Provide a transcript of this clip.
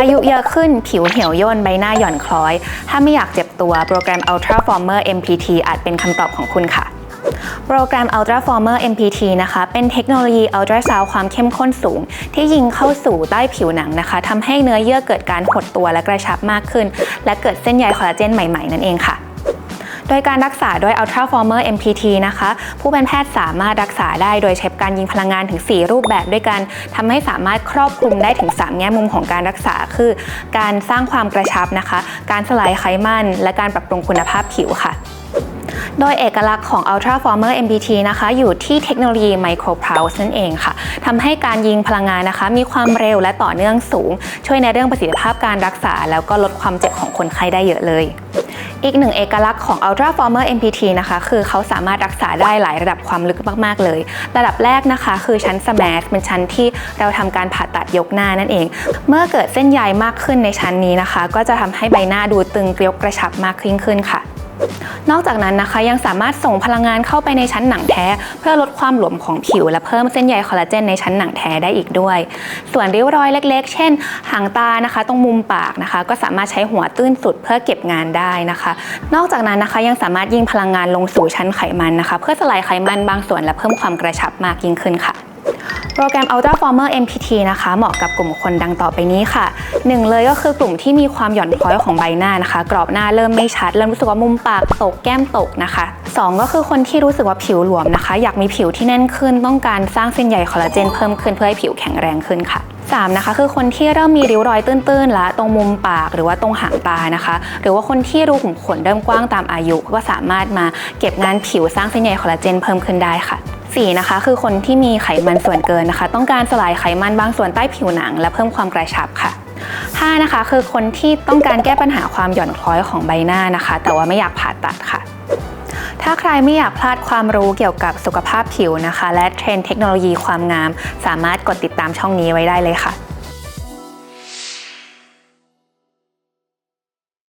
อายุเยอะขึ้นผิวเหี่ยวย่นใบหน้าหย่อนคล้อย ถ้าไม่อยากเจ็บตัวโปรแกรม Ultra Former MPT อาจเป็นคำตอบของคุณค่ะโปรแกรม Ultra Former MPT นะคะ เป็นเทคโนโลยีอัลตราซาวความเข้มข้นสูง ที่ยิงเข้าสู่ใต้ผิวหนังนะคะทำให้เนื้อเยื่อเกิดการหดตัวและกระชับมากขึ้น และเกิดเส้นใยคอลลาเจนใหม่ๆ นั่นเองค่ะ โดยการรักษาด้วย Ultra Former MPT นะคะ ผู้เป็นแพทย์สามารถรักษาได้โดยใช้การยิงพลังงานถึง 4 รูปแบบด้วยกันทำให้สามารถครอบคลุมได้ถึง 3 แง่มุมของการรักษาคือ การสร้างความกระชับนะคะ การสลายไขมัน และการปรับปรุงคุณภาพผิวค่ะโดยเอกลักษณ์ของ Ultra Former MPT นะคะ อยู่ที่เทคโนโลยี Micro Pulse นั่นเองค่ะทำให้การยิงพลังงานนะคะ มีความเร็วและต่อเนื่องสูง ช่วยในเรื่องประสิทธิภาพการรักษา แล้วก็ลดความเจ็บของคนไข้ได้เยอะเลย อีกหนึ่งเอกลักษณ์ของ Ultra Former MPT นะคะ คือเขาสามารถรักษาได้หลายระดับความลึกมาก ๆ เลย ระดับแรกนะคะคือชั้น Smash เป็นชั้นที่เราทำการผ่าตัดยกหน้านั่นเอง เมื่อเกิดเส้นใยมากขึ้นในชั้นนี้นะคะ ก็จะทำให้ใบหน้าดูตึงเกลียวกระชับมากขึ้นขึ้นค่ะ นอกจากนั้นนะคะยังสามารถส่งพลังงานเข้าไปในชั้นหนังแท้ เพื่อลดความหลวมของผิว และเพิ่มเส้นใยคอลลาเจนในชั้นหนังแท้ได้อีกด้วย ส่วนริ้วรอยเล็ก ๆ เช่น หางตานะคะตรงมุมปากนะคะ ก็สามารถใช้หัวตื้นสุดเพื่อเก็บงานได้นะคะ นอกจากนั้นนะคะยังสามารถยิงพลังงานลงสู่ชั้นไขมันนะคะ เพื่อสลายไขมันบางส่วนและเพิ่มความกระชับมากยิ่งขึ้นค่ะ โปรแกรม Ultra Former MPT นะคะ เหมาะกับกลุ่มคนดังต่อไปนี้ค่ะ1เลยก็คือกลุ่มที่มีความหย่อนคล้อยของใบหน้านะคะ กรอบหน้าเริ่มไม่ชัด เริ่มรู้สึกว่ามุมปากตกแก้มตกนะคะ2ก็คือคนที่รู้สึกว่าผิวหลวมนะคะ อยากมีผิวที่แน่นขึ้นต้องการสร้างเส้นใยคอลลาเจนเพิ่มขึ้นเพื่อให้ผิวแข็งแรงขึ้นค่ะ3นะคะคือคนที่เริ่มมีริ้วรอยตื้นๆและตรงมุมปากหรือว่าตรงหางตานะคะ หรือว่าคนที่รูขุมขนเริ่มกว้างตามอายุ ก็สามารถมาเก็บงานผิวสร้างเส้นใยคอลลาเจนเพิ่มขึ้นได้ค่ะ 4นะคะคือคนที่มีไขมันส่วนเกินนะคะ ต้องการสลายไขมันบางส่วนใต้ผิวหนัง และเพิ่มความกระชับค่ะ 5 นะคะคือคนที่ต้องการแก้ปัญหาความหย่อนคล้อยของใบหน้านะคะ แต่ว่าไม่อยากผ่าตัดค่ะ ถ้าใครไม่อยากพลาดความรู้เกี่ยวกับสุขภาพผิวนะคะ และเทรนเทคโนโลยีความงาม สามารถกดติดตามช่องนี้ไว้ได้เลยค่ะ